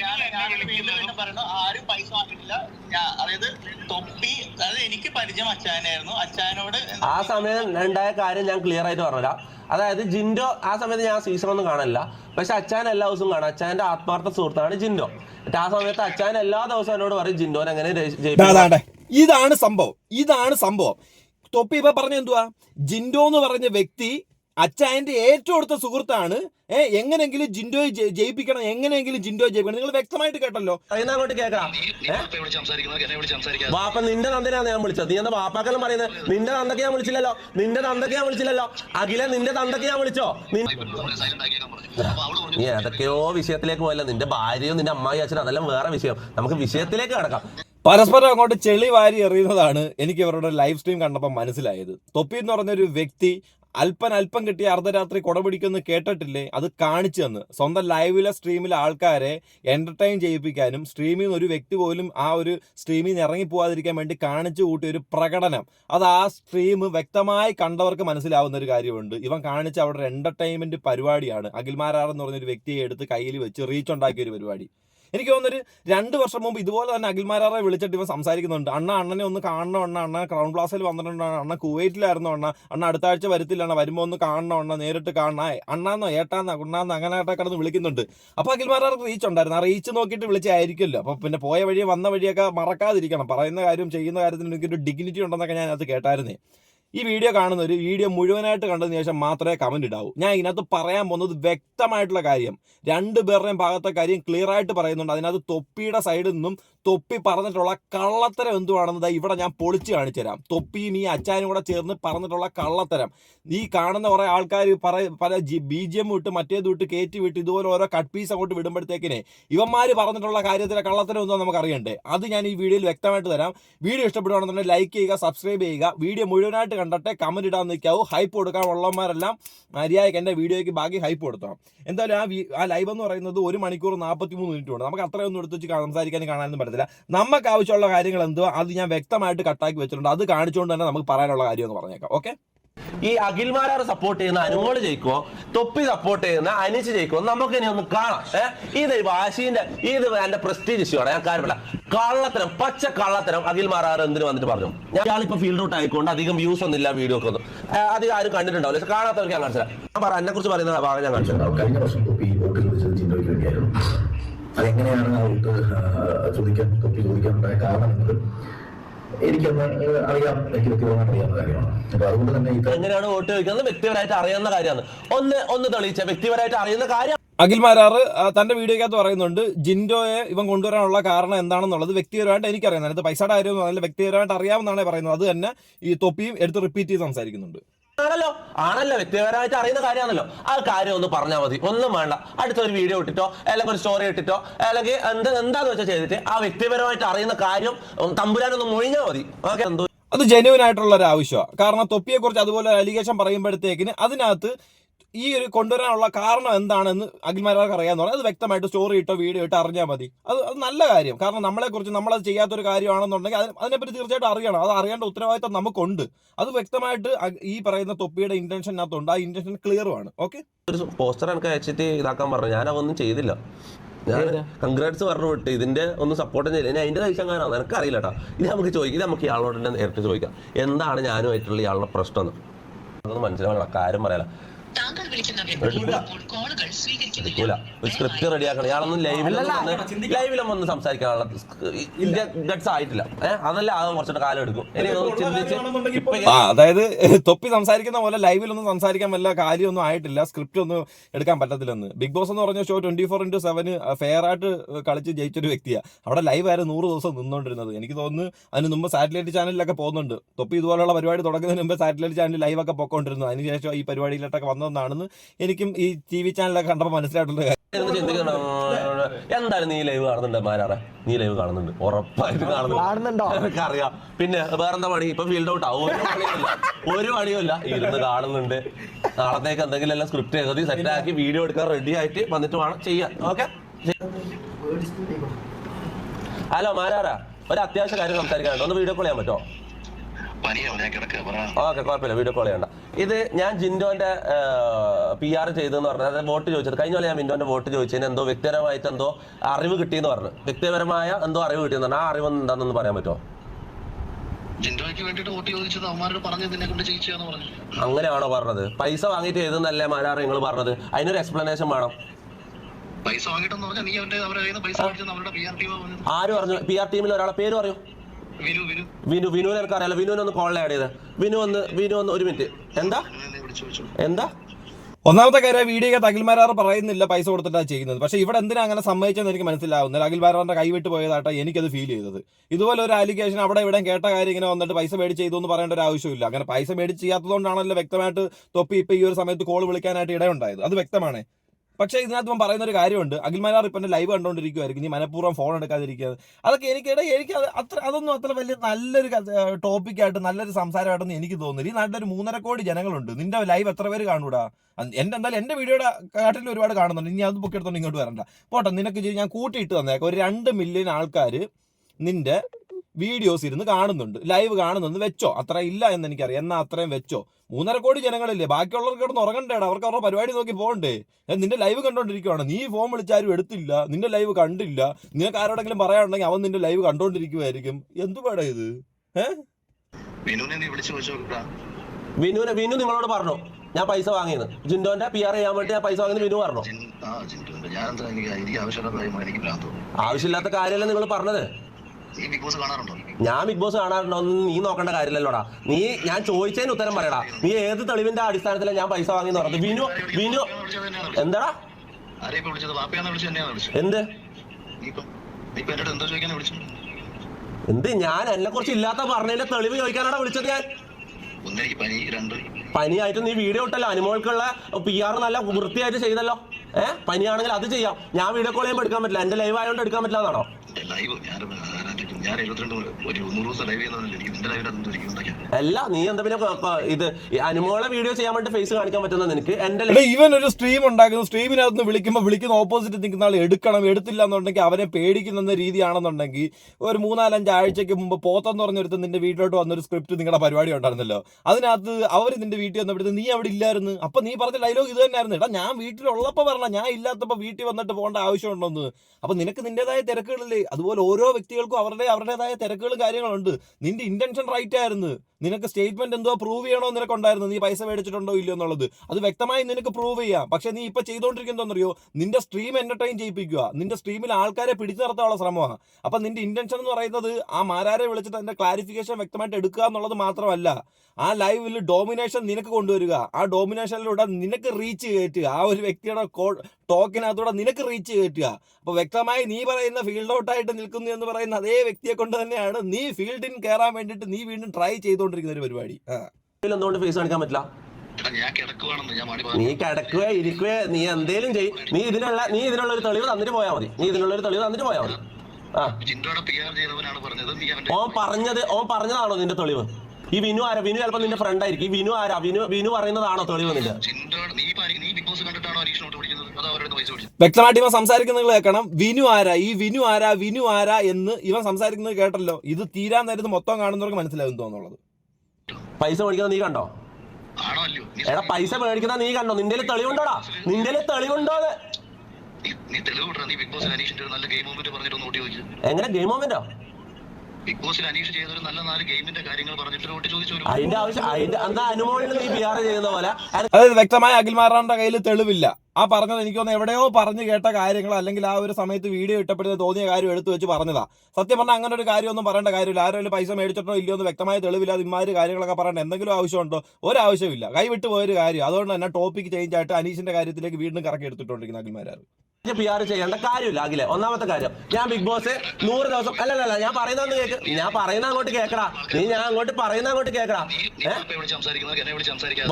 ഞാൻ ആരും പൈസ വാങ്ങിയിട്ടില്ല. അതായത് തൊപ്പി അതായത് എനിക്ക് പരിചയം അച്ചായനായിരുന്നു അച്ചായനോട് ആ സമയം ഉണ്ടായ കാര്യം ഞാൻ ക്ലിയർ ആയിട്ട് പറഞ്ഞുതരാം. അതായത് ജിൻഡോ ആ സമയത്ത് ഞാൻ സീസൺ ഒന്നും കാണില്ല. പക്ഷെ അച്ഛൻ എല്ലാ ദിവസവും കാണാം. അച്ഛാന്റെ ആത്മാർത്ഥ സുഹൃത്താണ് ജിൻഡോ. എന്നിട്ട് ആ സമയത്ത് അച്ഛൻ എല്ലാ ദിവസവും എന്നോട് പറയും ജിൻഡോനെ എങ്ങനെ. ഇതാണ് സംഭവം. ഇതാണ് സംഭവം. തൊപ്പി ഇപ്പൊ പറഞ്ഞ എന്തുവാ ജിൻഡോ എന്ന് പറഞ്ഞ വ്യക്തി അച്ചായന്റെ ഏറ്റവും അടുത്ത സുഹൃത്താണ്. ഏ എങ്ങനെങ്കിലും ജിൻഡോയെ ജയിപ്പിക്കണം എങ്ങനെയെങ്കിലും ജിൻഡോയെ ജയിപ്പിക്കണം. നിങ്ങൾ വ്യക്തമായിട്ട് കേട്ടല്ലോ. അങ്ങോട്ട് കേൾക്കാം. ബാപ്പ വാപ്പ നിന്റെ തന്തനാണ് ഞാൻ വിളിച്ചത്. നീ എന്താ വാപ്പാക്കെല്ലാം പറയുന്നത്? നിന്റെ തന്തക്ക് ഞാൻ വിളിച്ചില്ലല്ലോ. നിന്റെ തന്തക്ക് ഞാൻ വിളിച്ചില്ലല്ലോ. അഖില നിന്റെ തന്തക്ക് ഞാൻ വിളിച്ചോ? നീ ഏതൊക്കെയോ വിഷയത്തിലേക്ക് പോയല്ലോ. നിന്റെ ഭാര്യയോ നിന്റെ അമ്മായി അച്ഛനും അതെല്ലാം വേറെ വിഷയം. നമുക്ക് വിഷയത്തിലേക്ക് കിടക്കാം. പരസ്പരം അങ്ങോട്ട് ചെളി വാരി എറിയുന്നതാണ് എനിക്ക് ഇവരുടെ ലൈവ് സ്ട്രീം കണ്ടപ്പോൾ മനസ്സിലായത്. തൊപ്പി എന്ന് പറഞ്ഞ ഒരു വ്യക്തി അല്പൻ അല്പം കിട്ടിയ അർദ്ധരാത്രി കൊടപിടിക്കുന്നു കേട്ടിട്ടില്ലേ? അത് കാണിച്ചു തന്ന്. സ്വന്തം ലൈവിലെ സ്ട്രീമിലെ ആൾക്കാരെ എന്റർടൈൻ ചെയ്യിപ്പിക്കാനും സ്ട്രീമിൽ നിന്ന് ഒരു വ്യക്തി പോലും ആ ഒരു സ്ട്രീമിൽ നിന്ന് ഇറങ്ങിപ്പോവാതിരിക്കാൻ വേണ്ടി കാണിച്ചു കൂട്ടിയ ഒരു പ്രകടനം. അത് ആ സ്ട്രീം വ്യക്തമായി കണ്ടവർക്ക് മനസ്സിലാവുന്ന ഒരു കാര്യമുണ്ട്. ഇവൻ കാണിച്ച അവിടെ ഒരു എന്റർടൈൻമെന്റ് പരിപാടിയാണ്. അഖിൽമാരാർ എന്ന് പറഞ്ഞൊരു വ്യക്തിയെ എടുത്ത് കയ്യിൽ വെച്ച് റീച്ച് ഉണ്ടാക്കിയ ഒരു പരിപാടി. എനിക്ക് തോന്നുന്നൊരു രണ്ട് വർഷം മുമ്പ് ഇതുപോലെ തന്നെ അഖിൽമാരാറെ വിളിച്ചിട്ട് ഇവൻ സംസാരിക്കുന്നുണ്ട്. അണ്ണ അണ്ണനെ ഒന്ന് കാണണം അണ്ണ അണ്ണ ക്രൗൺ പ്ലാസയിൽ വന്നിട്ടുണ്ട് അണ്ണ കുവൈറ്റിലായിരുന്നു അണ്ണ. അണ്ണ അടുത്ത ആഴ്ച വരത്തില്ല അണ്ണ വരുമ്പോൾ ഒന്ന് കാണണം അണ്ണ നേരിട്ട് കാണണ. അണ്ണാന്നോ ഏട്ടാന്നോ കുണ്ണാന്നോ അങ്ങനെ ആയിട്ടൊക്കെ കിടന്ന് വിളിക്കുന്നുണ്ട്. അപ്പോൾ അഖിൽമാരാർക്ക് റീച്ച് ഉണ്ടായിരുന്നു. ആ റീച്ച് നോക്കിയിട്ട് വിളിച്ചായിരിക്കുമല്ലോ. അപ്പോൾ പിന്നെ പോയ വഴി വന്ന വഴിയൊക്കെ മറക്കാതിരിക്കണം. പറയുന്ന കാര്യം ചെയ്യുന്ന കാര്യത്തിന് എനിക്കൊരു ഡിഗ്നിറ്റി ഉണ്ടെന്നൊക്കെ ഞാൻ അത് കേട്ടായിരുന്നേ. ഈ വീഡിയോ കാണുന്ന ഒരു വീഡിയോ മുഴുവനായിട്ട് കണ്ടതിന് ശേഷം മാത്രമേ കമന്റ് ഇടാവൂ. ഞാൻ ഇതിനകത്ത് പറയാൻ പോകുന്നത് വ്യക്തമായിട്ടുള്ള കാര്യം. രണ്ട് പേരുടെയും ഭാഗത്തെ കാര്യം ക്ലിയർ ആയിട്ട് പറയുന്നുണ്ട്. അതിനകത്ത് തൊപ്പിയുടെ സൈഡിൽ നിന്നും തൊപ്പി പറഞ്ഞിട്ടുള്ള കള്ളത്തരം എന്തുവാണെന്ന് ദാ ഇവിടെ ഞാൻ പൊളിച്ച് കാണിച്ചു തരാം. തൊപ്പിയും ഈ അച്ചാനും കൂടെ ചേർന്ന് പറഞ്ഞിട്ടുള്ള കള്ളത്തരം. ഈ കാണുന്ന കുറെ ആൾക്കാർ പറ പല ബി ജി എം വിട്ട് മറ്റേത് വിട്ട് കയറ്റി വിട്ട് ഇതുപോലെ ഓരോ കട്ട് പീസ് അങ്ങോട്ട് വിടുമ്പോഴത്തേക്കിനെ ഇവന്മാർ പറഞ്ഞിട്ടുള്ള കാര്യത്തിലെ കള്ളത്തരം എന്തോ നമുക്ക് അറിയണ്ടേ അത് ഞാൻ ഈ വീഡിയോയിൽ വ്യക്തമായിട്ട് തരാം. വീഡിയോ ഇഷ്ടപ്പെടുകയാണെന്നുണ്ടെങ്കിൽ ലൈക്ക് ചെയ്യുക സബ്സ്ക്രൈബ് ചെയ്യുക. വീഡിയോ മുഴുവനായിട്ട് കണ്ടിട്ട് കമന്റ് ഇടാൻ നിൽക്കാവൂ. ഹൈപ്പ് കൊടുക്കാൻ ഉള്ളവന്മാരെല്ലാം മര്യാദയ്ക്ക് എന്റെ വീഡിയോയ്ക്ക് ബാക്കി ഹൈപ്പ് കൊടുത്തോ. എന്തായാലും ആ ആ ലൈവ് എന്ന് പറയുന്നത് ഒരു മണിക്കൂർ നാൽപ്പത്തി മൂന്ന് മിനിറ്റ് ഉണ്ട് നമുക്ക് അത്രയൊന്നും എടുത്ത് വെച്ച് സംസാരിക്കാനും കാണാനൊന്നും പറ്റത്തില്ല. നമുക്ക് ആവശ്യമുള്ള കാര്യങ്ങൾ എന്തോ അത് ഞാൻ വ്യക്തമായിട്ട് കട്ടാക്കി വെച്ചിട്ടുണ്ട്. അത് കാണിച്ചുകൊണ്ട് തന്നെ നമുക്ക് പറയാനുള്ള കാര്യം എന്ന് പറഞ്ഞേക്കാം. ഓക്കെ ഈ അഖിൽമാരാർ സപ്പോർട്ട് ചെയ്യുന്ന അനുമോൾ ജയിക്കോ തൊപ്പി സപ്പോർട്ട് ചെയ്യുന്ന അനിച്ച് ജയിക്കോ നമുക്ക് ഇനി ഒന്ന് കാണാം. ഇത് വാശീന്റെ ഇത് എന്റെ പ്രസ്റ്റീജ് ഇഷ്യൂ ആണ്. ഞാൻ കാര്യമില്ല. കള്ളത്തരം പച്ച കള്ളത്തരം അഖിൽമാരാർ എന്തിനു വന്നിട്ട് പറഞ്ഞു? ഞാനിപ്പോ ഫീൽഡ് ഔട്ട് ആയിക്കൊണ്ട് അധികം വ്യൂസ് ഒന്നും ഇല്ല വീഡിയോ ഒക്കെ ഒന്നും. അധികം ആരും കണ്ടിട്ടുണ്ടാവില്ല. കാണാത്തവർക്ക് ഞാൻ കാണിച്ചില്ല ഞാൻ പറ എന്നെ കുറിച്ച് പറയുന്ന ഭാഗം ഞാൻ കാണിച്ചു അതെങ്ങനെയാണ് അവർക്ക് ചോദിക്കാൻ തൊപ്പി ചോദിക്കാനുണ്ടായ കാരണം എന്നത് എനിക്കൊന്ന് അറിയാം. എനിക്ക് വ്യക്തിപരമായിട്ട് അറിയാവുന്ന കാര്യമാണ്. അപ്പൊ അതുകൊണ്ട് തന്നെ എങ്ങനെയാണ് വോട്ട് ചോദിക്കുന്നത്? വ്യക്തിപരമായിട്ട് അറിയാവുന്ന കാര്യമാണ്. ഒന്ന് ഒന്ന് തെളിയിച്ച. വ്യക്തിപരമായിട്ട് അറിയുന്ന കാര്യം അഖിൽ മാരാർ തന്റെ വീഡിയോക്കകത്ത് പറയുന്നുണ്ട് ജിൻഡോയെ ഇവൻ കൊണ്ടുവരാനുള്ള കാരണം എന്താണെന്നുള്ളത് വ്യക്തിപരമായിട്ട് എനിക്കറിയാം. അതിനകത്ത് പൈസയുടെ കാര്യം നല്ല വ്യക്തിപരമായിട്ട് അറിയാമെന്നാണ് പറയുന്നത്. അത് തന്നെ ഈ തൊപ്പിയും എടുത്ത് റിപ്പീറ്റ് ചെയ്ത് സംസാരിക്കുന്നുണ്ട്. ആണല്ലോ? ആണല്ലോ. വ്യക്തിപരമായിട്ട് അറിയുന്ന കാര്യമാണല്ലോ. ആ കാര്യം ഒന്ന് പറഞ്ഞാൽ മതി. ഒന്നും വേണ്ട. അടുത്തൊരു വീഡിയോ ഇട്ടിട്ടോ അല്ലെങ്കിൽ ഒരു സ്റ്റോറി ഇട്ടിട്ടോ അല്ലെങ്കിൽ എന്ത് എന്താന്ന് വെച്ചാൽ ചെയ്തിട്ട് ആ വ്യക്തിപരമായിട്ട് അറിയുന്ന കാര്യം തമ്പുരാനൊന്ന് മൊഴിഞ്ഞാൽ മതി. ഓക്കെ? എന്തോ അത് ജെന്യൂൻ ആയിട്ടുള്ള ഒരു ആവശ്യമാണ് കാരണം തൊപ്പിയെ കുറിച്ച് അതുപോലെ അലിഗേഷൻ പറയുമ്പോഴത്തേക്കിന് അതിനകത്ത് ഈ ഒരു കൊണ്ടുവരാനുള്ള കാരണം എന്താണെന്ന് അഖിൽമാരാർക്ക് അറിയാന്ന് പറഞ്ഞാൽ അത് വ്യക്തമായിട്ട് സ്റ്റോറി ഇട്ടോ വീഡിയോ ഇട്ടോ അറിഞ്ഞാൽ മതി. അത് അത് നല്ല കാര്യം. കാരണം നമ്മളെ കുറിച്ച് നമ്മളത് ചെയ്യാത്തൊരു കാര്യമാണെന്നുണ്ടെങ്കിൽ അതിന് അതിനെപ്പറ്റി തീർച്ചയായിട്ടും അറിയണം. അത് അറിയേണ്ട ഉത്തരവാദിത്തം നമുക്കുണ്ട്. അത് വ്യക്തമായിട്ട് ഈ പറയുന്ന തൊപ്പിയുടെ ഇന്റൻഷനകത്തുണ്ട് ആ ഇന്റൻഷൻ ക്ലിയറുമാണ് ഓക്കെ ഒരു പോസ്റ്റർ എനിക്ക് അയച്ചിട്ട് ഇതാക്കാൻ പറഞ്ഞു. ഞാൻ അതൊന്നും ചെയ്തില്ല. ഞാൻ കൺഗ്രാറ്റ്സ് പറഞ്ഞു വിട്ട് ഇതിന്റെ ഒന്നും സപ്പോർട്ടും ചെയ്തില്ല. ഇനി അതിന്റെ കഴിച്ചങ്ങാനാണ് എനിക്ക് അറിയില്ല കേട്ടോ ഇത് നമുക്ക് ചോദിക്കാം. ഇത് നമുക്ക് ഇയാളോട് തന്നെ നേരിട്ട് ചോദിക്കാം. എന്താണ് ഞാനുമായിട്ടുള്ള ഇയാളുടെ പ്രശ്നം എന്ന്? അതൊന്നും മനസ്സിലാവണം കാര്യം പറയാല. ഒരു സ്ക്രിപ്റ്റ് റെഡിയാക്കണം ഇയാളൊന്നും ലൈവിലൊന്നും ലൈവിലും ഒന്ന് സംസാരിക്കാനുള്ള ഗഡ്സ് ആയിട്ടില്ല. അതല്ല അത് കുറച്ചുകൂടെ കാലം എടുക്കും. ചിന്തിച്ച് അതായത് തൊപ്പി സംസാരിക്കുന്ന പോലെ ലൈവിലൊന്നും സംസാരിക്കാൻ വല്ല കാര്യമൊന്നും ആയിട്ടില്ല. സ്ക്രിപ്റ്റ് ഒന്നും എടുക്കാൻ പറ്റത്തില്ലെന്ന്. ബിഗ് ബോസ് എന്ന് പറഞ്ഞ ഷോ ട്വന്റി ഫോർ ഇന്റു സെവന് ഫെയർ ആയിട്ട് കളിച്ച് ജയിച്ചൊരു വ്യക്തിയാണ് അവിടെ ലൈവ് ആയിരുന്നു നൂറ് ദിവസം നിന്നുകൊണ്ടിരുന്നത് എനിക്ക് തോന്നുന്നു അതിന് മുമ്പ് സാറ്റലൈറ്റ് ചാനലിലൊക്കെ പോകുന്നുണ്ട്. തൊപ്പി ഇതുപോലുള്ള പരിപാടി തുടങ്ങുന്നതിന് മുമ്പ് സാറ്റലൈറ്റ് ചാനൽ ലൈവ് ഒക്കെ പോയിക്കൊണ്ടിരുന്നു അതിനുശേഷം ഈ പരിപാടിയിലോട്ടൊക്കെ വന്നതെന്നാണെന്ന് എനിക്കും ഈ ടി വി ചാനലൊക്കെ കണ്ടപ്പോൾ മനസ്സിലായിട്ടുള്ള കാര്യം. എന്തായാലും നീ ലൈവ് കാണുന്നുണ്ട് മാരാറ. നീ ലൈവ് കാണുന്നുണ്ട്. ഉറപ്പായിട്ട് കാണുന്നുണ്ട്. അറിയാം പിന്നെ വേറെന്താ പണി? ഇപ്പൊ ഫീൽഡ് ഔട്ട് ആവും ഒരു പണിയുമില്ല. ഒരു പണിയുമില്ല. ഇരുന്ന് കാണുന്നുണ്ട്. നാളത്തേക്ക് എന്തെങ്കിലും എല്ലാം സ്ക്രിപ്റ്റ് എഴുതി സെറ്റ് ആക്കി വീഡിയോ എടുക്കാൻ റെഡി ആയിട്ട് വന്നിട്ട് വേണം ചെയ്യാൻ. ഓക്കെ ഹലോ മാരാറ. ഒരു അത്യാവശ്യ കാര്യം സംസാരിക്കാനുണ്ട്. ഒന്ന് വീഡിയോ കോൾ ചെയ്യാൻ പറ്റുമോ പനിയാണ് ഞാൻ കിടക്കുക പറ ഓക്കെ കുഴപ്പമില്ല. വീഡിയോ കോൾ ചെയ്യണ്ട. ഇത് ഞാൻ ജിൻഡോന്റെ പി ആർ ചെയ്തെന്ന് പറഞ്ഞത് അതായത് വോട്ട് ചോദിച്ചത്. കഴിഞ്ഞ പോലെ ഞാൻ മിൻഡോന്റെ വോട്ട് ചോദിച്ചതിന് എന്തോ വ്യക്തിപരമായിട്ട് എന്തോ അറിവ് കിട്ടിയെന്ന് പറഞ്ഞു. വ്യക്തിപരമായ എന്തോ അറിവ് കിട്ടിയെന്ന് പറഞ്ഞു ആ അറിവ് എന്താണെന്ന് പറയാൻ പറ്റുമോ? ജിൻഡോയ്ക്ക് വേണ്ടിട്ട് വോട്ട് ചോദിച്ചത് അവന്മാരോട് പറഞ്ഞത് നിന്നെ കൊണ്ട് ചെയ്യിച്ചാന്ന് പറഞ്ഞു അങ്ങനെയാണോ പറഞ്ഞത്? പൈസ വാങ്ങിട്ട് ചെയ്തെന്നല്ലേ മാരാറ് നിങ്ങൾ പറഞ്ഞത്? അതിനൊരു എക്സ്പ്ലനേഷൻ വേണം. പൈസ വാങ്ങിട്ടെന്ന് പറഞ്ഞാൽ നീ അവന്റെ അവരുടെ പൈസ അവരുടെ പി ആർ ടീം ആര് പറഞ്ഞു? പി ആർ ടീമിൽ ഒരാളെ പേര് പറയൂ. വിനു വിനു. വിനു വിനുവിനെ എനിക്ക് അറിയാലോ വിനുവിനെ ഒന്ന് കോളിൽ ആഡ് ചെയ്ത്. വിനു ഒന്ന് വിനു ഒന്ന് ഒരു മിനിറ്റ് എന്താ? എന്താ? ഒന്നാമത്തെ കാര്യം വീഡിയോ അഖിൽമാരാർ പറയുന്നില്ല പൈസ കൊടുത്തിട്ടാണ് ചെയ്യുന്നത്. പക്ഷേ ഇവിടെ എന്തിനാ അങ്ങനെ സമ്മതിച്ചെന്ന് എനിക്ക് മനസ്സിലാവുന്നില്ല. അഖിൽമാരാറിന്റെ കൈവിട്ട് പോയതായിട്ടാണ് എനിക്കത് ഫീൽ ചെയ്തത്. ഇതുപോലെ ഒരു അലിഗേഷൻ അവിടെ ഇവിടെ കേട്ട കാര്യം ഇങ്ങനെ വന്നിട്ട് പൈസ മേടിച്ച് ചെയ്തു എന്ന് പറയേണ്ട ഒരു ആവശ്യമില്ല അങ്ങനെ പൈസ മേടിച്ച് ചെയ്യാത്തതുകൊണ്ടാണല്ലോ വ്യക്തമായിട്ട് തൊപ്പി ഇപ്പൊ ഈ ഒരു സമയത്ത് കോൾ വിളിക്കാനായിട്ട് ഇടയുണ്ടായത്. അത് വ്യക്തമാണ്? പക്ഷേ ഇതിനകത്ത് ഞാൻ പറയുന്ന ഒരു കാര്യമുണ്ട് അഖിൽമാരാർ ഇപ്പം ലൈവ് കണ്ടുകൊണ്ടിരിക്കുമായിരിക്കും നീ മനഃപൂർവം ഫോൺ എടുക്കാതിരിക്കുക അതൊക്കെ എനിക്കിടെ എനിക്ക് അത് അത്ര അതൊന്നും അത്ര വലിയ നല്ലൊരു ടോപ്പിക്കായിട്ട് നല്ലൊരു സംസാരമായിട്ടൊന്നും എനിക്ക് തോന്നുന്നില്ല. ഈ നാട്ടിൽ ഒരു മൂന്നര കോടി ജനങ്ങളുണ്ട്. നിന്റെ ലൈവ് എത്ര പേര് കാണൂടാ? എന്റെ എന്തായാലും എന്റെ വീഡിയോയുടെ കാട്ടിൽ ഒരുപാട് കാണുന്നുണ്ട്. ഇനി അത് ബുക്ക് എടുത്തോണ്ട് ഇങ്ങോട്ട് വരണ്ട. പോട്ടെ നിനക്ക് ഞാൻ കൂട്ടിയിട്ട് തന്നേക്കാം. ഒരു രണ്ട് മില്യൺ ആൾക്കാർ നിന്റെ വീഡിയോസ് ഇരുന്ന് കാണുന്നുണ്ട്. ലൈവ് കാണുന്നുണ്ട് വെച്ചോ. അത്ര ഇല്ല എന്ന് എനിക്കറിയാം എന്നാ അത്രയും വെച്ചോ? മൂന്നര കോടി ജനങ്ങളില്ലേ? ബാക്കിയുള്ളവർക്ക് കിടന്ന് ഉറങ്ങണ്ടേടാ അവർക്ക് അവരുടെ പരിപാടി നോക്കി പോകണ്ടേ? നിന്റെ ലൈവ് കണ്ടോണ്ടിരിക്കുവാണ്. നീ ഫോൺ വിളിച്ചാരും എടുത്തില്ല. നിന്റെ ലൈവ് കണ്ടില്ല. നിനക്ക് ആരോടെങ്കിലും പറയാനുണ്ടെങ്കിൽ അവൻ നിന്റെ ലൈവ് കണ്ടോണ്ടിരിക്കുമായിരിക്കും എന്തു പാടാ ഇത്? വിനുവിനെ വിനു നിങ്ങളോട് പറഞ്ഞു. ഞാൻ പൈസ വാങ്ങിയത് ജിൻഡോന്റെ പി ആർ ചെയ്യാൻ വേണ്ടി ഞാൻ പൈസ വാങ്ങിയത് വിനു പറഞ്ഞു. ആവശ്യമില്ലാത്ത കാര്യമല്ല നിങ്ങൾ പറഞ്ഞത്? ഞാൻ ബിഗ് ബോസ് കാണാറുണ്ടോ? നീ നോക്കേണ്ട കാര്യമില്ലല്ലോടാ. നീ ഞാൻ ചോദിച്ചതിന് ഉത്തരം പറയടാ. നീ ഏത് തെളിവിന്റെ അടിസ്ഥാനത്തിലാണ് ഞാൻ പൈസ വാങ്ങിയെന്ന് പറഞ്ഞത്? വിനു വിനു. എന്താടാ? എന്ത്? എന്തോ ഞാൻ എന്നെ കുറിച്ച് ഇല്ലാത്ത പറഞ്ഞതിന്റെ തെളിവ് ചോദിക്കാനാണ് വിളിച്ചത് ഞാൻ? പനിയായിട്ട് നീ വീഡിയോ ഇട്ടല്ലോ. അനുമോൾക്കുള്ള പി ആർ നല്ല വൃത്തിയായിട്ട് ചെയ്തല്ലോ. ഏഹ് പനിയാണെങ്കിൽ അത് ചെയ്യാം. ഞാൻ വീഡിയോ കോൾ ചെയ്യുമ്പോൾ എടുക്കാൻ പറ്റില്ല. എന്റെ ലൈവ് ആയതുകൊണ്ട് എടുക്കാൻ പറ്റില്ല എന്നാണോ ഞാൻ ഞാൻ എഴുപത്തിരണ്ട് ഒരു നൂറ് ദിവസം ലൈവ് ചെയ്യുന്നതല്ല എനിക്ക് നിന്റെ ലൈവിൽ അതൊന്നും ഇരിക്കുന്നുണ്ടാക്കിയാ അല്ല നീ എന്താ പിന്നെ കൊ- കൊ- ഇത് ഈ അനുമോളെ വീഡിയോ ചെയ്യാൻ വേണ്ടി ഫേസ് കാണിക്കാൻ പറ്റുന്ന നിനക്ക്? എന്റെ എടാ ഇവൻ ഒരു സ്ട്രീം ഉണ്ടാക്കുന്നു. സ്ട്രീമിനകത്ത് വിളിക്കുമ്പോൾ വിളിക്കുന്ന ഓപ്പോസിറ്റ് നിൽക്കുന്ന ആൾ എടുക്കണം എടുത്തില്ല എന്നുണ്ടെങ്കിൽ അവനെ പേടിക്കുന്ന രീതിയാണെന്നുണ്ടെങ്കിൽ ഒരു മൂന്നാലഞ്ച് ആഴ്ചക്ക് മുമ്പ് പോത്തെന്ന് പറഞ്ഞൊരുത്ത് നിന്റെ വീട്ടിലോട്ട് വന്നൊരു സ്ക്രിപ്റ്റ് നിങ്ങളുടെ പരിപാടി ഉണ്ടായിരുന്നല്ലോ. അതിനകത്ത് അവർ നിന്റെ വീട്ടിൽ വന്നപ്പോഴത്തെ നീ അവിടെ ഇല്ലായിരുന്നു? അപ്പൊ നീ പറഞ്ഞ ഡയലോഗ് ഇത് തന്നെയായിരുന്നു. എടാ ഞാൻ വീട്ടിലുള്ളപ്പോ പറഞ്ഞ ഞാൻ ഇല്ലാത്തപ്പോ വീട്ടിൽ വന്നിട്ട് പോകേണ്ട ആവശ്യമുണ്ടോന്ന്? അപ്പൊ നിനക്ക് നിന്റേതായ തിരക്കുകളില്ലേ? അതുപോലെ ഓരോ വ്യക്തികൾക്കും അവരുടെ അവരുടേതായ തിരക്കുകളും കാര്യങ്ങളുണ്ട്. നിന്റെ ഇന്റൻഷൻ റൈറ്റ് ആയിരുന്നു. നിനക്ക് സ്റ്റേറ്റ്മെന്റ് എന്തോ പ്രൂവ് ചെയ്യണോ നിനക്ക് ഉണ്ടായിരുന്നു നീ പൈസ മേടിച്ചിട്ടുണ്ടോ ഇല്ലയോ എന്നുള്ളത്. അത് വ്യക്തമായി നിനക്ക് പ്രൂവ് ചെയ്യാം. പക്ഷെ നീ ഇപ്പൊ ചെയ്തുകൊണ്ടിരിക്കുന്നതെന്നറിയോ നിന്റെ സ്ട്രീം എന്റർടൈൻ ചെയ്യിപ്പിക്കുക. നിന്റെ സ്ട്രീമിൽ ആൾക്കാരെ പിടിച്ചു നിർത്താനുള്ള ശ്രമമാണ്. അപ്പൊ നിന്റെ ഇന്റൻഷൻ എന്ന് പറയുന്നത് ആ മാരാരെ വിളിച്ചിട്ട് അതിന്റെ ക്ലാരിഫിക്കേഷൻ വ്യക്തമായിട്ട് എടുക്കുക എന്നുള്ളത് മാത്രമല്ല. ആ ലൈവിൽ ഡോമിനേഷൻ നിനക്ക് കൊണ്ടുവരിക. ആ ഡോമിനേഷനിലൂടെ നിനക്ക് റീച്ച് കയറ്റുക. ആ ഒരു വ്യക്തിയുടെ ടോക്കിനകത്തൂടെ നിനക്ക് റീച്ച് കയറ്റുക. അപ്പോൾ വ്യക്തമായി നീ പറയുന്ന ഫീൽഡ് ഔട്ടായിട്ട് നിൽക്കുന്നു എന്ന് പറയുന്ന അതേ വ്യക്തിയെ കൊണ്ട് തന്നെയാണ് നീ ഫീൽഡിൽ കയറാൻ വേണ്ടിയിട്ട് നീ വീണ്ടും ട്രൈ ചെയ്തുകൊണ്ടിരിക്കുന്ന ഒരു പരിപാടി. എന്തുകൊണ്ട് ഫേസ് കാണിക്കാൻ പറ്റില്ല? നീ കിടക്കുക ഇരിക്കുക നീ എന്തേലും ചെയ്. നീ ഇതിനുള്ള നീ ഇതിനുള്ള ഒരു തെളിവ് തന്നിട്ട് പോയാൽ മതി. നീ ഇതിനുള്ള ഒരു തെളിവ് തന്നിട്ട് പോയാൽ മതി. ഓൻ പറഞ്ഞത് ഓൻ പറഞ്ഞതാണോ നിന്റെ തെളിവ്? ഈ വിനു ആരാ? വിനു ചിലപ്പോ നിന്റെ ഫ്രണ്ട് ആയിരിക്കും. ഈ വിനു ആരാ? വിനു വിനു പറയുന്നതാണോ? തെളിവ് നിന്റെ വ്യക്തമായിട്ട് ഇവൻ സംസാരിക്കുന്നത് കേൾക്കണം. വിനു ആരാ? ഈ വിനു ആരാ? വിനു ആരാ? എന്ന് ഇവൻ സംസാരിക്കുന്നത് കേട്ടല്ലോ. ഇത് തീരാൻ നേരത്ത് മൊത്തം കാണുന്നവർക്ക് മനസ്സിലാവും തോന്നുള്ളത് പൈസ മേടിക്കുന്നത് നീ കണ്ടോ? എടാ പൈസ മേടിക്കുന്ന നീ കണ്ടോ? നിന്റെ തെളിവുണ്ടോടാ? നിന്റെ തെളിവുണ്ടോ എങ്ങനെ? ഗെയിം മൂവ്മെന്റ് ബിഗ് ബോസിൽ അനീഷ് ചെയ്ത നല്ല നാല് ഗെയിമിന്റെ കാര്യങ്ങൾ പറഞ്ഞിട്ട് നോട്ടി ചോദിച്ചു ഒരു- അതിന്റെ ആവശ്യം അതിന്റെ എന്താ അനുമോളിന് നീ പി ചെയ്യുന്ന പോലെ അതായത് വ്യക്തമായ അഖിൽ മാറാന്റെ കയ്യിൽ തെളിവില്ല. ആ പറഞ്ഞത് എനിക്കൊന്ന് എവിടെയോ പറഞ്ഞു കേട്ട കാര്യങ്ങൾ അല്ലെങ്കിൽ ആ ഒരു സമയത്ത് വീഡിയോ ഇട്ടപ്പെടുന്ന തോന്നിയ കാര്യം എടുത്തു വെച്ച് പറഞ്ഞതാ. സത്യം പറഞ്ഞാൽ അങ്ങനെ ഒരു കാര്യമൊന്നും പറയേണ്ട കാര്യമില്ല. ആരെങ്കിലും പൈസ മേടിച്ചിട്ടോ ഇല്ലയോ എന്ന് വ്യക്തമായ തെളിവില്ലാതെ ഇമാര് കാര്യങ്ങളൊക്കെ പറയേണ്ട എന്തെങ്കിലും ആവശ്യമുണ്ടോ? ഒരാവശ്യമില്ല. കൈവിട്ട് പോയൊരു കാര്യം. അതുകൊണ്ട് തന്നെ ടോപ്പിക് ചേഞ്ച് ആയിട്ട് അനീഷിന്റെ കാര്യത്തിലേക്ക് വീണ്ടും കറക്കി എടുത്തിട്ടുണ്ടിരിക്കുന്ന അഖിൽമാരാർ പി ആർ ചെയ്യേണ്ട കാര്യമില്ല അഖിലെ. ഒന്നാമത്തെ കാര്യം ഞാൻ ബിഗ് ബോസ് നൂറ് ദിവസം അല്ല അല്ല ഞാൻ പറയുന്ന കേക്ക്. ഞാൻ പറയുന്ന അങ്ങോട്ട് കേക്കടാ. നീ ഞാൻ അങ്ങോട്ട് പറയുന്ന അങ്ങോട്ട് കേക്കടാ.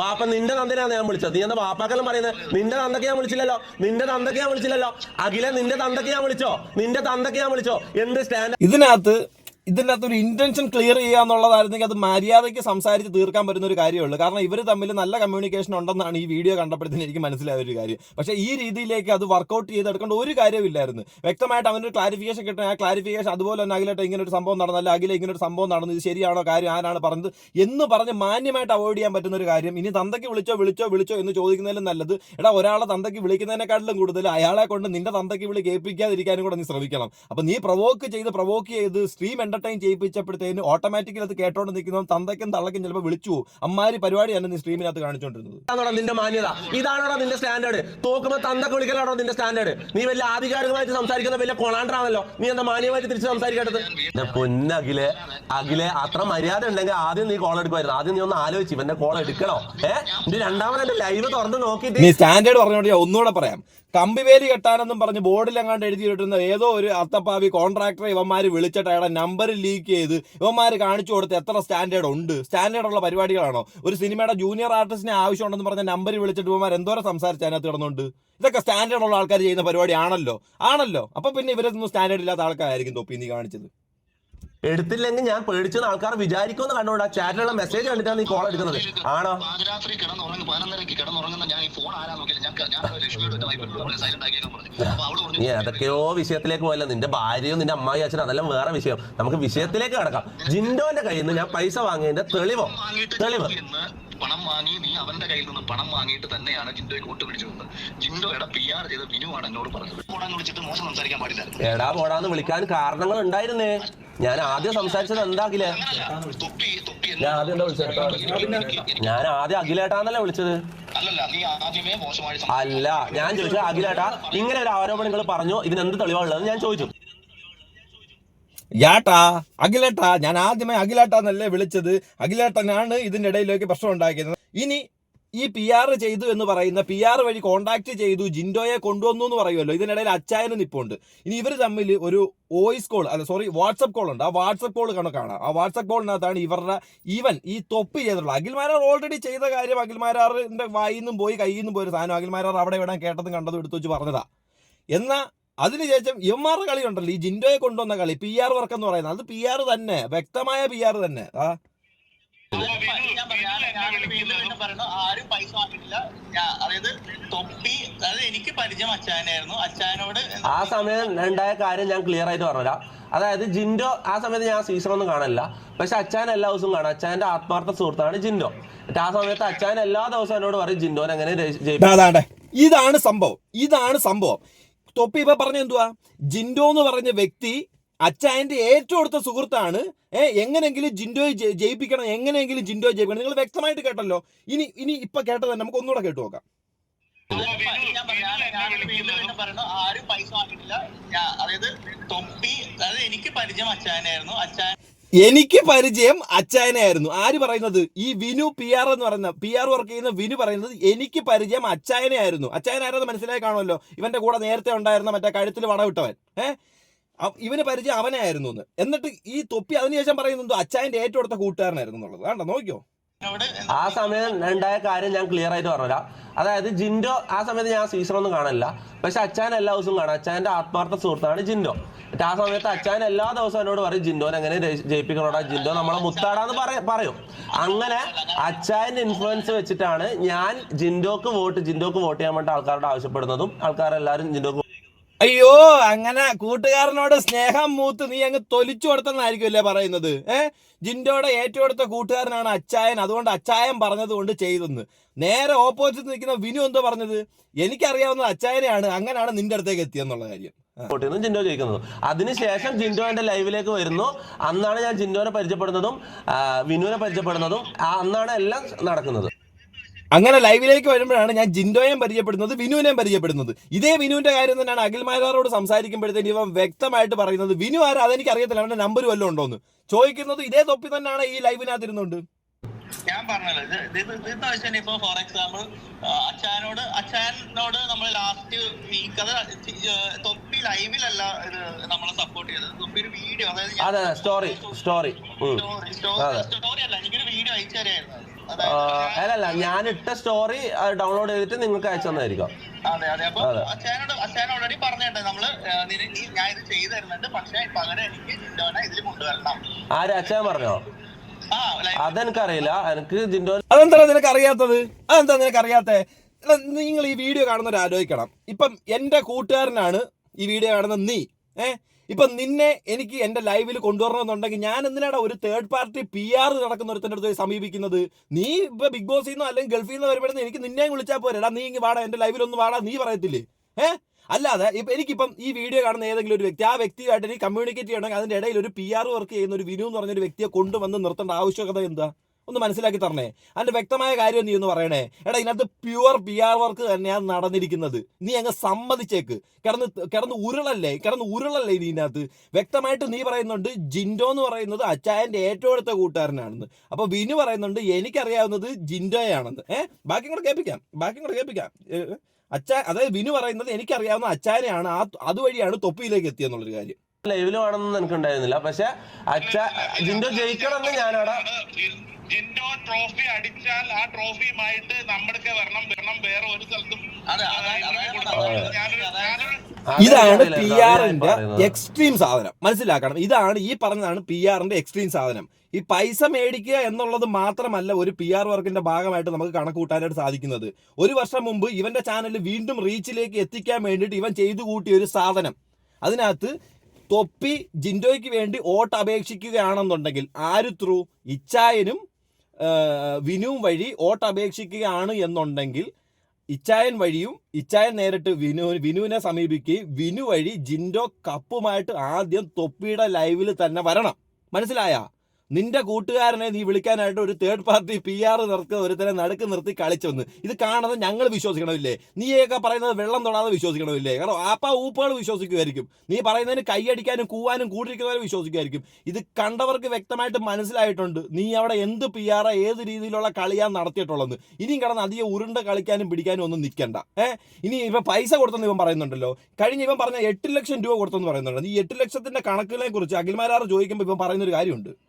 വാപ്പ നിന്റെ തന്തനാണ് ഞാൻ വിളിച്ചത്. നീ എന്താ വാപ്പാക്കെല്ലാം പറയുന്നത് നിന്റെ തന്തക്ക് ഞാൻ വിളിച്ചില്ലല്ലോ. നിന്റെ തന്തക്ക് ഞാൻ വിളിച്ചില്ലല്ലോ. അഖില നിന്റെ തന്തക്ക് ഞാൻ വിളിച്ചോ? നിന്റെ തന്തക്ക് ഞാൻ വിളിച്ചോ? എന്ത് സ്റ്റാൻഡ് ഇതിനകത്ത് ഇതിന്റെ അകത്ത് ഒരു ഇന്റൻഷൻ ക്ലിയർ ചെയ്യുക എന്നുള്ളതായിരുന്നെങ്കിൽ അത് മര്യാദയ്ക്ക് സംസാരിച്ച് തീർക്കാൻ പറ്റുന്ന ഒരു കാര്യമുള്ളൂ കാരണം ഇവർ തമ്മിൽ നല്ല കമ്മ്യൂണിക്കേഷൻ ഉണ്ടെന്നാണ് ഈ വീഡിയോ കണ്ടപ്പോഴത്തേന് എനിക്ക് മനസ്സിലായ ഒരു കാര്യം. പക്ഷേ ഈ രീതിയിലേക്ക് അത് വർക്കൗട്ട് ചെയ്തെടുക്കേണ്ട ഒരു കാര്യമില്ലായിരുന്നു വ്യക്തമായിട്ട് അവനൊരു ക്ലാരിഫിക്കേഷൻ കിട്ടണം. ആ ക്ലാരിഫിക്കേഷൻ അതുപോലെ തന്നെ അഖിലേട്ട് ഇങ്ങനെ ഒരു സംഭവം നടന്നല്ല അഖില ഇങ്ങനെ ഒരു സംഭവം നടന്നു. ഇത് ശരിയാണോ കാര്യം ആരാണ് പറഞ്ഞത് എന്ന് പറഞ്ഞ് മാന്യമായിട്ട് അവോയ്ഡ് ചെയ്യാൻ പറ്റുന്ന ഒരു കാര്യം. ഇനി തന്തയ്ക്ക് വിളിച്ചോ വിളിച്ചോ വിളിച്ചോ എന്ന് ചോദിക്കുന്നതിലും നല്ലത്. എടാ ഒരാളെ തന്തയ്ക്ക് വിളിക്കുന്നതിനെക്കാട്ടിലും കൂടുതൽ അയാളെ കൊണ്ട് നിന്റെ തന്തയ്ക്ക് വിളി കേൾപ്പിക്കാതിരിക്കാനും കൂടെ നീ ശ്രമിക്കണം. അപ്പം നീ പ്രൊവോക്ക് ചെയ്ത് പ്രൊവോക്ക് ചെയ്ത് സ്ട്രീം എന്റർടൈൻ ചെയ്യിപ്പിച്ചപ്പോഴത്തേന് ഓട്ടോമാറ്റിക്കലി അത് കേട്ടോണ്ട് നിൽക്കുന്നവൻ തന്തയ്ക്കും തള്ളക്കും ചിലപ്പോൾ വിളിച്ചു അമ്മാര് പരിപാടിയാണ് നീ സ്ട്രീമിനകത്ത് കാണിച്ചുകൊണ്ടിരുന്നത് ഇതാണോടാ നിന്റെ മാന്യത? ഇതാണോ നിന്റെ സ്റ്റാൻഡേർഡ് തോക്കുമ്പോൾ തന്തക്ക് വിളിക്കലാണോ നിന്റെ സ്റ്റാൻഡേർഡ് നീ വലിയ ആധികാരികമായിട്ട് സംസാരിക്കുന്ന വലിയ കൊളാണ്ടാണല്ലോ നീ എന്താ മാന്യമായിട്ട് തിരിച്ച് സംസാരിക്കേണ്ടത്? പൊന്ന പൊന്നഖിലെ അഖിലെ അത്ര മര്യാദ ഉണ്ടെങ്കിൽ ആദ്യം നീ കോൾ എടുക്കുമായിരുന്നു. ആദ്യം നീ ഒന്ന് ആലോചിച്ച് ഇവന്റെ കോൾ എടുക്കണോ? ഏഹ് രണ്ടാമത് എന്റെ ലൈവ് തുറന്ന് നോക്കിയിട്ട് നീ സ്റ്റാൻഡേർഡ് പറഞ്ഞോണ്ട് ഒന്നുകൂടെ പറയാം. കമ്പിവേലി കെട്ടാനെന്നും പറഞ്ഞ് ബോർഡിൽ എങ്ങാണ്ട് എഴുതി കിട്ടുന്ന ഏതോ ഒരു അത്തപ്പാവി കോൺട്രാക്ടറെ ഇവന്മാർ വിളിച്ചിട്ട് അയാളെ നമ്പർ ലീക്ക് ചെയ്ത് ഇവന്മാർ കാണിച്ചു കൊടുത്ത് എത്ര സ്റ്റാൻഡേർഡ് ഉണ്ട്. സ്റ്റാൻഡേർഡ് ഉള്ള പരിപാടികളാണോ? ഒരു സിനിമയുടെ ജൂനിയർ ആർട്ടിസ്റ്റിനെ ആവശ്യമുണ്ടെന്ന് പറഞ്ഞ നമ്പർ വിളിച്ചിട്ട് ഇവന്മാർ എന്തോരം സംസാരിച്ച് അതിനകത്ത് കിടന്നുണ്ട്? ഇതൊക്കെ സ്റ്റാൻഡേർഡ് ഉള്ള ആൾക്കാർ ചെയ്യുന്ന പരിപാടി ആണല്ലോ. ആണല്ലോ അപ്പൊ പിന്നെ ഇവരൊന്നും സ്റ്റാൻഡേർഡ് ഇല്ലാത്ത ആൾക്കാരായിരിക്കും തൊപ്പി നീ കാണിച്ചത്. എടുത്തില്ലെങ്കിൽ ഞാൻ പേടിച്ചെന്ന് ആൾക്കാർ വിചാരിക്കുമെന്ന് കണ്ടോടാ. ചാറ്റിലുള്ള മെസ്സേജ് കണ്ടിട്ടാണ് നീ കോൾ എടുക്കുന്നത്. ആണോ? പാതിരാത്രി കിടന്നുറങ്ങും കിടന്നുറങ്ങുന്ന ഞാൻ ഈ ഫോൺ ആരാ നോക്കിയില്ല. നീ ഏതൊക്കെയോ വിഷയത്തിലേക്ക് പോയല്ലോ. നിന്റെ ഭാര്യയോ നിന്റെ അമ്മായി അച്ഛനും അതെല്ലാം വേറെ വിഷയം. നമുക്ക് വിഷയത്തിലേക്ക് കിടക്കാം. ജിൻഡോന്റെ കയ്യിൽ നിന്ന് ഞാൻ പൈസ വാങ്ങിയതിന്റെ തെളിവോ. തെളിവ്. പണം വാങ്ങി നീ അവന്റെ കയ്യിൽ നിന്ന് പണം വാങ്ങിയിട്ട് തന്നെയാണ് ജിൻഡോയെ കൂട്ടുപിടിച്ചു വന്നത് ജിൻഡോയുടെ പി ആർ ചെയ്ത ബിനുവാണ് എന്നോട് പറഞ്ഞത്. പോടാന്ന് വിളിച്ചിട്ട് മോശം സംസാരിക്കാൻ പാടില്ല എടാ പോടാന്ന് വിളിക്കാൻ കാരണങ്ങൾ ഉണ്ടായിരുന്നേ. ഞാൻ ആദ്യം സംസാരിച്ചത് എന്താകിലേ? തൊപ്പി തൊപ്പി ഞാൻ ആദ്യം എന്താ വിളിച്ചത്? ഞാൻ ആദ്യം അഖിലേട്ടാന്നല്ലേ വിളിച്ചത്? അല്ലല്ല നീ ആദ്യമേ മോശമായി അല്ല ഞാൻ ചോദിച്ചത് അഖിലേട്ടാ ഇങ്ങനെ ഒരു ആരോപണം നിങ്ങൾ പറഞ്ഞു? ഇതിന് എന്ത് തെളിവാണുള്ളത് ഞാൻ ചോദിച്ചു. യാട്ടാ അഖിലേട്ടാ ഞാൻ ആദ്യമേ അഖിലേട്ടാന്നല്ലേ വിളിച്ചത്. അഖിലേട്ടനാണ് ഇതിന്റെ ഇടയിലേക്ക് പ്രശ്നം ഉണ്ടാക്കിയത്. ഇനി ഈ പി ആർ ചെയ്തു എന്ന് പറയുന്ന പി ആർ വഴി കോണ്ടാക്ട് ചെയ്തു ജിൻഡോയെ കൊണ്ടുവന്നു എന്ന് പറയുമല്ലോ. ഇതിനിടയിൽ അച്ചായന് നിപ്പുണ്ട്. ഇനി ഇവർ തമ്മിൽ ഒരു വോയിസ് കോൾ അല്ല സോറി വാട്സപ്പ് കോൾ ഉണ്ട്. ആ വാട്സപ്പ് കോൾ കണക്കാണ് ആ വാട്സപ്പ് കോളിനകത്താണ് ഇവരുടെ ഈവൻ ഈ തൊപ്പി ചെയ്തിട്ടുള്ളത് അഖിൽമാരാർ ഓൾറെഡി ചെയ്ത കാര്യം അഖിൽമാരാറിന്റെ വായിൽ നിന്നും പോയി കയ്യിൽ നിന്നും പോയി ഒരു സാധനം അഖിൽമാരാർ അവിടെ ഇവിടെ കേട്ടതും കണ്ടതും എടുത്തു വെച്ച് പറഞ്ഞതാ. എന്നാ അതിനുശേഷം എംആർ കളി ഉണ്ടല്ലോ ഈ ജിൻഡോയെ കൊണ്ടുവന്ന കളി പി ആർ വർക്ക് എന്ന് പറയുന്നത്. അത് പി ആർ തന്നെ വ്യക്തമായ പി ആർ തന്നെ. ആ. ആരും പൈസ വാങ്ങിയിട്ടില്ല. അതായത് തൊപ്പി അതായത് എനിക്ക് പരിചയം അച്ചായനായിരുന്നു അച്ചായനോട് ആ സമയം ഉണ്ടായ കാര്യം ഞാൻ ക്ലിയർ ആയിട്ട് പറഞ്ഞുതരാം. അതായത് ജിൻഡോ ആ സമയത്ത് ഞാൻ സീസൺ ഒന്നും കാണില്ല. പക്ഷെ അച്ചാൻ എല്ലാ ദിവസവും കാണാം. അച്ചാന്റെ ആത്മാർത്ഥ സുഹൃത്താണ് ജിൻഡോ. എന്നിട്ട് ആ സമയത്ത് അച്ചാൻ എല്ലാ ദിവസവും എന്നോട് പറയും ജിൻഡോനെ അങ്ങനെ ഇതാണ് സംഭവം. ഇതാണ് സംഭവം. തൊപ്പി ഇപ്പൊ പറഞ്ഞ എന്തുവാ? ജിൻഡോ എന്ന് പറഞ്ഞ വ്യക്തി അച്ചായന്റെ ഏറ്റവും അടുത്ത സുഹൃത്താണ്. ഏഹ് എങ്ങനെങ്കിലും ജിൻഡോയെ ജയിപ്പിക്കണം എങ്ങനെയെങ്കിലും ജിൻഡോയെ ജയിപ്പിക്കണം. നിങ്ങൾ വ്യക്തമായിട്ട് കേട്ടല്ലോ. ഇനി ഇനി ഇപ്പൊ കേട്ടത് തന്നെ നമുക്ക് ഒന്നുകൂടെ കേട്ടു നോക്കാം. ആരും പൈസ വാങ്ങിയിട്ടില്ല അതായത് തൊപ്പി അതായത് എനിക്ക് പരിചയം അച്ചായനായിരുന്നു അച്ചായൻ എനിക്ക് പരിചയം അച്ചായനായിരുന്നു ആര് പറയുന്നത്? ഈ വിനു പി ആർ എന്ന് പറയുന്ന പി ആർ വർക്ക് ചെയ്യുന്ന വിനു പറയുന്നത് എനിക്ക് പരിചയം അച്ചായനായിരുന്നു അച്ചായനായിരുന്നു മനസ്സിലായി കാണുമല്ലോ? ഇവന്റെ കൂടെ നേരത്തെ ഉണ്ടായിരുന്ന മറ്റേ കഴുത്തിൽ വടവിട്ടവൻ. ഏഹ് ഇവന് പരിചയം അവനായിരുന്നു എന്ന്. എന്നിട്ട് ഈ തൊപ്പി അതിനുശേഷം പറയുന്നത് അച്ചായന്റെ ഏറ്റവും അടുത്ത കൂട്ടുകാരനായിരുന്നു എന്നുള്ളത്. വേണ്ട നോക്കിയോ? ആ സമയം ഉണ്ടായ കാര്യം ഞാൻ ക്ലിയർ ആയിട്ട് പറഞ്ഞുതരാം. അതായത് ജിൻഡോ ആ സമയത്ത് ഞാൻ സീസൺ ഒന്നും കാണില്ല. പക്ഷെ അച്ഛൻ എല്ലാ ദിവസവും കാണാം. അച്ഛന്റെ ആത്മാർത്ഥ സുഹൃത്താണ് ജിൻഡോ. എന്നിട്ട് ആ സമയത്ത് അച്ഛൻ എല്ലാ ദിവസവും എന്നോട് പറയും ജിൻഡോനെ എങ്ങനെ ജയി- ജയിപ്പിക്കണോടാ? ജിൻഡോ നമ്മളെ മുത്താടാന്ന് പറ- പറയും. അങ്ങനെ അച്ഛന്റെ ഇൻഫ്ലുവൻസ് വെച്ചിട്ടാണ് ഞാൻ ജിൻഡോക്ക് വോട്ട് ജിൻഡോക്ക് വോട്ട് ചെയ്യാൻ വേണ്ടി ആൾക്കാരോട് ആവശ്യപ്പെടുന്നതും ആൾക്കാരെല്ലാരും ജിൻഡോക്ക് അയ്യോ അങ്ങനെ കൂട്ടുകാരനോട് സ്നേഹം മൂത്ത് നീ അങ്ങ് തൊലിച്ചു കൊടുത്തെന്നായിരിക്കും അല്ലേ പറയുന്നത് ഏ? ജിൻഡോയുടെ ഏറ്റവും അടുത്ത കൂട്ടുകാരനാണ് അച്ചായൻ. അതുകൊണ്ട് അച്ചായൻ പറഞ്ഞതുകൊണ്ട് ചെയ്തെന്ന്. നേരെ ഓപ്പോസിറ്റ് നിൽക്കുന്ന വിനു എന്തോ പറഞ്ഞത്? എനിക്കറിയാവുന്നത് അച്ചായനെയാണ് അങ്ങനെയാണ് നിന്റെ അടുത്തേക്ക് എത്തിയെന്നുള്ള കാര്യം. ജിൻഡോ ചോദിക്കുന്നത്. അതിനുശേഷം ജിൻഡോ എന്റെ ലൈവിലേക്ക് വരുന്നു. അന്നാണ് ഞാൻ ജിൻഡോനെ പരിചയപ്പെടുന്നതും വിനുവിനെ പരിചയപ്പെടുന്നതും അന്നാണ് എല്ലാം നടക്കുന്നത്. അങ്ങനെ ലൈവിലേക്ക് വരുമ്പോഴാണ് ഞാൻ ജിൻഡോയെയും പരിചയപ്പെടുന്നത് വിനുവിനെയും പരിചയപ്പെടുന്നത്. ഇതേ വിനുവിന്റെ കാര്യം തന്നെയാണ് അഖിൽമാരാറോട് സംസാരിക്കുമ്പോഴത്തേക്ക് ഇവൻ വ്യക്തമായിട്ട് പറയുന്നത് വിനു ആരാ? അതെനിക്ക് അറിയത്തില്ല അവന്റെ നമ്പർ വല്ലതും ഉണ്ടോന്ന് ചോദിക്കുന്നത് ഇതേ തൊപ്പി തന്നെയാണ് ഈ ലൈവിനകത്ത് ഇരുന്നുണ്ട് ഞാൻ പറഞ്ഞല്ലോ ഇത് ഇത് ഇത് ഇതെന്ന് വെച്ചാൽ ഇപ്പൊ ഫോർ എക്സാമ്പിൾ അച്ഛനോട് അച്ഛനോട് നമ്മൾ ലാസ്റ്റ് വീക്ക് അത് തൊപ്പി ലൈവിലല്ല ഇത് നമ്മളെ സപ്പോർട്ട് ചെയ്തത്. തൊപ്പി ഒരു വീഡിയോ അതായത് അതെ സ്റ്റോറി സ്റ്റോറി സ്റ്റോറി അല്ല എനിക്കൊരു വീഡിയോ അയച്ചു തരായിരുന്നു അല്ലല്ല ഞാൻ ഇട്ട സ്റ്റോറി ഡൗൺലോഡ് ചെയ്തിട്ട് നിങ്ങൾക്ക് അയച്ചു തന്നായിരിക്കും. അതെ അതെ. അപ്പൊ അതെ. അച്ഛനോട് അച്ഛൻ ഓൾറെഡി പറഞ്ഞിട്ടുണ്ട്. നമ്മൾ ഞാൻ ഇത് ചെയ്തു തരുന്നുണ്ട്. പക്ഷെ പകരം എനിക്ക് ജിൻഡോനെ ഇതിൽ കൊണ്ടുവരണം. ആര്? അച്ഛൻ പറഞ്ഞോ? അതെനിക്കറിയില്ല. എനിക്ക് ജിൻഡോ അതെന്താ നിനക്ക് അറിയാത്തത് അതെന്താ നിനക്ക് അറിയാത്തേ നിങ്ങൾ ഈ വീഡിയോ കാണുന്നവർ ആലോചിക്കണം. ഇപ്പം എന്റെ കൂട്ടുകാരനാണ് ഈ വീഡിയോ കാണുന്ന നീ. ഏ? ഇപ്പം നിന്നെ എനിക്ക് എന്റെ ലൈവിൽ കൊണ്ടുവരണമെന്നുണ്ടെങ്കിൽ ഞാൻ എന്തിനാടാ ഒരു തേർഡ് പാർട്ടി പി ആർ നടക്കുന്ന ഒരുത്തന്റെ അടുത്ത് സമീപിക്കുന്നത്? നീ ഇപ്പൊ ബിഗ് ബോസിൽ നിന്നോ അല്ലെങ്കിൽ ഗൾഫിൽ നിന്ന് വരുമ്പോഴേ എനിക്ക് നിന്നെ വിളിച്ചാൽ പോരെടാ നീ ഇങ്ങ് വാടാ എന്റെ ലൈവിൽ ഒന്ന് വാടാ നീ പറയത്തില്ലേ? ഏ? അല്ലാതെ ഇപ്പൊ എനിക്കിപ്പം ഈ വീഡിയോ കാണുന്ന ഏതെങ്കിലും ഒരു വ്യക്തി ആ വ്യക്തിയായിട്ട് എനിക്ക് കമ്മ്യൂണിക്കേറ്റ് ചെയ്യണമെങ്കിൽ അതിന്റെ ഇടയിൽ ഒരു പി ആർ വർക്ക് ചെയ്യുന്ന ഒരു വിനു എന്ന് പറഞ്ഞൊരു വ്യക്തിയെ കൊണ്ടുവന്ന് നിർത്തേണ്ട ആവശ്യകത എന്താ? ഒന്ന് മനസ്സിലാക്കി തരണേ. അതിന്റെ വ്യക്തമായ കാര്യം നീ ഒന്ന് പറയണേ. എടാ ഇതിനകത്ത് പ്യുവർ പി ആർ വർക്ക് തന്നെയാണ് നടന്നിരിക്കുന്നത്. നീ അങ്ങ് സമ്മതിച്ചേക്ക്. കിടന്ന് കിടന്ന് ഉരുളല്ലേ? കിടന്ന് ഉരുളല്ലേ നീ ഇതിനകത്ത്? വ്യക്തമായിട്ട് നീ പറയുന്നുണ്ട് ജിൻഡോ എന്ന് പറയുന്നത് അച്ചായന്റെ ഏറ്റവും അടുത്ത കൂട്ടുകാരനാണെന്ന്. അപ്പൊ വിനു പറയുന്നുണ്ട് എനിക്കറിയാവുന്നത് ജിൻഡോയാണെന്ന്. ഏഹ് ബാക്കി കൂടെ കേൾപ്പിക്കാം. ബാക്കി കൂടെ കേൾപ്പിക്കാം. ഏ, അച്ചാ അതായത് വിനു പറയുന്നത് എനിക്കറിയാവുന്ന അച്ചാനെയാണ് ആ അതുവഴിയാണ് തൊപ്പിയിലേക്ക് എത്തിയെന്നുള്ളൊരു കാര്യം. ലൈവിലും ആണെന്ന് എനിക്ക് ഉണ്ടായിരുന്നില്ല പക്ഷെ അച്ഛ ജിൻഡോ ജയിക്കണമെന്ന് ഞാനവിടെ ജിൻഡോ ട്രോഫി അടിച്ചാൽ ആ ട്രോഫിയുമായിട്ട് നമ്മുടെ വരണം വരണം വേറെ ഒരു സ്ഥലത്തും ഇതാണ് പി ആറിന്റെ എക്സ്ട്രീം സാധനം. മനസ്സിലാക്കണം. ഇതാണ് ഈ പറഞ്ഞതാണ് പി ആറിന്റെ എക്സ്ട്രീം സാധനം. ഈ പൈസ മേടിക്കുക എന്നുള്ളത് മാത്രമല്ല ഒരു പി ആർ വർക്കിന്റെ ഭാഗമായിട്ട് നമുക്ക് കണക്ക് കൂട്ടാനായിട്ട് സാധിക്കുന്നത്. ഒരു വർഷം മുമ്പ് ഇവന്റെ ചാനൽ വീണ്ടും റീച്ചിലേക്ക് എത്തിക്കാൻ വേണ്ടിയിട്ട് ഇവൻ ചെയ്തു കൂട്ടിയ ഒരു സാധനം. അതിനകത്ത് തൊപ്പി ജിൻഡോയ്ക്ക് വേണ്ടി വോട്ട് അപേക്ഷിക്കുകയാണെന്നുണ്ടെങ്കിൽ ആര് ത്രൂ? ഇച്ചായനും വിനുവും വഴി വോട്ട് അപേക്ഷിക്കുകയാണ് എന്നുണ്ടെങ്കിൽ ഇച്ചായൻ വഴിയും ഇച്ചായൻ നേരിട്ട് വിനു വിനുവിനെ സമീപിക്കുകയും വിനു വഴി ജിൻഡോ കപ്പുമായിട്ട് ആദ്യം തൊപ്പിയുടെ ലൈവിൽ തന്നെ വരണം. മനസ്സിലായ? നിന്റെ കൂട്ടുകാരനെ നീ വിളിക്കാനായിട്ട് ഒരു തേർഡ് പാർട്ടി പി ആർ നിർത്തി ഒരുത്തനെ നടുക്ക് നിർത്തി കളിച്ചെന്ന് ഇത് കാണുന്നത് ഞങ്ങൾ വിശ്വസിക്കണമില്ലേ? നീയൊക്കെ പറയുന്നത് വെള്ളം തൊടാതെ വിശ്വസിക്കണമില്ലേ? കാരണം ആപ്പ ഊപ്പകൾ വിശ്വസിക്കുമായിരിക്കും. നീ പറയുന്നതിന് കൈയടിക്കാനും കൂവാനും കൂട്ടിരിക്കുന്നവരെ വിശ്വസിക്കുമായിരിക്കും. ഇത് കണ്ടവർക്ക് വ്യക്തമായിട്ട് മനസ്സിലായിട്ടുണ്ട്. നീ അവിടെ എന്ത് പി ആർ ഏത് രീതിയിലുള്ള കളിയാ നടത്തിയിട്ടുള്ളത് ഇനിയും കിടന്ന് അധികം ഉരുണ്ട കളിക്കാനും പിടിക്കാനും ഒന്നും നിൽക്കണ്ട. ഏഹ് ഇനി ഇപ്പം പൈസ കൊടുത്തെന്ന് ഇവൻ പറയുന്നുണ്ടല്ലോ. കഴിഞ്ഞ ഇവൻ പറഞ്ഞ എട്ട് ലക്ഷം രൂപ കൊടുത്തെന്ന് പറയുന്നുണ്ട്. ഈ എട്ട് ലക്ഷത്തിന്റെ കണക്കുകളെ കുറിച്ച് അഖിൽമാരാർ ചോദിക്കുമ്പോൾ ഇവൻ പറയുന്നൊരു കാര്യമുണ്ട്.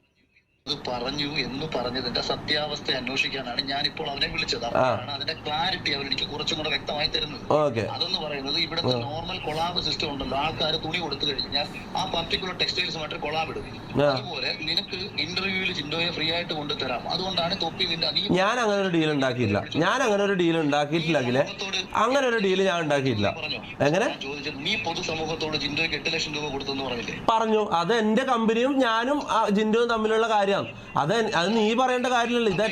ഇത് പറഞ്ഞു എന്ന് പറഞ്ഞതിന്റെ സത്യാവസ്ഥ അന്വേഷിക്കാനാണ് ഞാൻ ഇപ്പോൾ അവനെ വിളിച്ചത്. അപ്പോഴാണ് അതിന്റെ ക്ലാരിറ്റി അവർ എനിക്ക് കുറച്ചും കൂടെ വ്യക്തമായി തരുന്നത്. അതെന്ന് പറയുന്നത് ഇവിടുത്തെ നോർമൽ കൊളാബ് സിസ്റ്റം ഉണ്ടല്ലോ ആൾക്കാർ തുണി കൊടുത്തു കഴിഞ്ഞാൽ ആ പർട്ടിക്കുലർ ടെക്സ്റ്റൈൽസുമായിട്ട് കൊളാബ് ഇടും. അതുപോലെ നിനക്ക് ഇന്റർവ്യൂവിൽ ചിന്തോയെ ഫ്രീ ആയിട്ട് കൊണ്ടുതരാം അതുകൊണ്ടാണ് തൊപ്പി നിന്റെ നീ ഞാൻ അങ്ങനെ ഒരു ഡീൽ ഉണ്ടാക്കിയില്ല ഞാൻ അങ്ങനെ ഒരു ഡീൽ ഉണ്ടാക്കിയിട്ടില്ല അങ്ങനെ ഒരു ഡീൽ ഞാൻ ഉണ്ടാക്കിയിട്ടില്ല. എങ്ങനെ? ചോദിച്ചത് നീ പൊതുസമൂഹത്തോട് ജിൻഡോയ്ക്ക് എട്ട് ലക്ഷം രൂപ കൊടുത്തെന്ന് പറഞ്ഞില്ലേ? പറഞ്ഞു. അത് എന്റെ കമ്പനിയും ഞാനും ജിൻഡോയും തമ്മിലുള്ള കാര്യമാണ് അത് അത് നീ പറയേണ്ട കാര്യമില്ലല്ലോ. ഇത്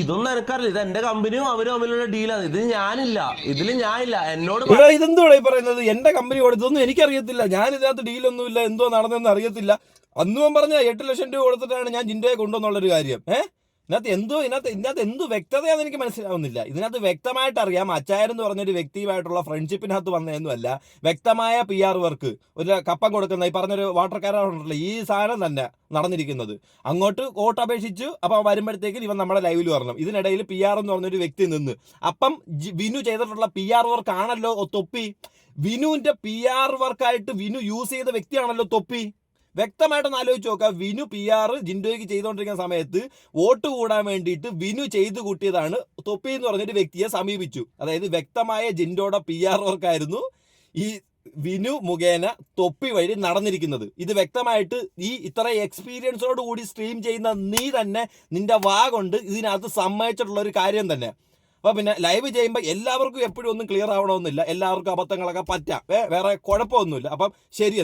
ഇതൊന്നും എനിക്കറിയില്ല. ഇത് എന്റെ കമ്പനിയും അവരും തമ്മിലുള്ള ഡീലാണ് ഇത് ഞാനില്ല. ഇതിൽ ഞാനില്ല. എന്നോട് ഇതെന്തുവാണ് ഇതെന്തോടെ ഈ പറയുന്നത്? എന്റെ കമ്പനി കൊടുത്തൊന്നും എനിക്കറിയത്തില്ല. ഞാൻ ഇതിനകത്ത് ഡീലൊന്നുമില്ല എന്തോ നടന്നെന്ന് അറിയത്തില്ല. അന്ന് പറഞ്ഞ എട്ട് ലക്ഷം രൂപ കൊടുത്തിട്ടാണ് ഞാൻ ജിൻഡോയെ കൊണ്ടുവന്നുള്ളൊരു കാര്യം. ഏഹ് ഇതിനകത്ത് എന്തോ ഇതിനകത്ത് ഇതിനകത്ത് എന്ത് വ്യക്തതയാന്ന് എനിക്ക് മനസ്സിലാവുന്നില്ല. ഇതിനകത്ത് വ്യക്തമായിട്ട് അറിയാം. അച്ചായൻ എന്ന് പറഞ്ഞൊരു വ്യക്തിയുമായിട്ടുള്ള ഫ്രണ്ട്ഷിപ്പിനകത്ത് വന്നതെന്നുമല്ല വ്യക്തമായ പി ആർ വർക്ക്. ഒരു കപ്പം കൊടുക്കുന്ന ഈ പറഞ്ഞൊരു വാട്ടർ കാരണമുണ്ടല്ലോ ഈ സാധനം തന്നെ നടന്നിരിക്കുന്നത്. അങ്ങോട്ട് വോട്ട് അപേക്ഷിച്ചു അപ്പം വരുമ്പോഴത്തേക്കും ഇവൻ നമ്മുടെ ലൈവിൽ വരണം. ഇതിനിടയിൽ പി ആർ എന്ന് പറഞ്ഞൊരു വ്യക്തി നിന്ന്. അപ്പം വിനു ചെയ്തിട്ടുള്ള പി ആർ വർക്ക് ആണല്ലോ തൊപ്പി. വിനുവിന്റെ പി ആർ വർക്കായിട്ട് വിനു യൂസ് ചെയ്ത വ്യക്തിയാണല്ലോ തൊപ്പി. വ്യക്തമായിട്ടൊന്ന് ആലോചിച്ച് നോക്കുക. വിനു പി ആർ ജിൻഡോയ്ക്ക് ചെയ്തുകൊണ്ടിരിക്കുന്ന സമയത്ത് വോട്ട് കൂടാൻ വേണ്ടിയിട്ട് വിനു ചെയ്തു കൂട്ടിയതാണ് തൊപ്പി എന്ന് പറഞ്ഞൊരു വ്യക്തിയെ സമീപിച്ചു. അതായത് വ്യക്തമായ ജിൻഡോയുടെ പി ആർ വർക്കായിരുന്നു ഈ വിനു മുഖേന തൊപ്പി വഴി നടന്നിരിക്കുന്നത്. ഇത് വ്യക്തമായിട്ട് ഈ ഇത്ര എക്സ്പീരിയൻസോട് കൂടി സ്ട്രീം ചെയ്യുന്ന നീ തന്നെ നിന്റെ വാ കൊണ്ട് ഇതിനകത്ത് സമ്മതിച്ചിട്ടുള്ള ഒരു കാര്യം തന്നെ. അപ്പോൾ പിന്നെ ലൈവ് ചെയ്യുമ്പോൾ എല്ലാവർക്കും എപ്പോഴും ഒന്നും ക്ലിയർ ആവണമെന്നില്ല. എല്ലാവർക്കും അബദ്ധങ്ങളൊക്കെ പറ്റാം. വേറെ കുഴപ്പമൊന്നുമില്ല. അപ്പം ശരിയെന്ന്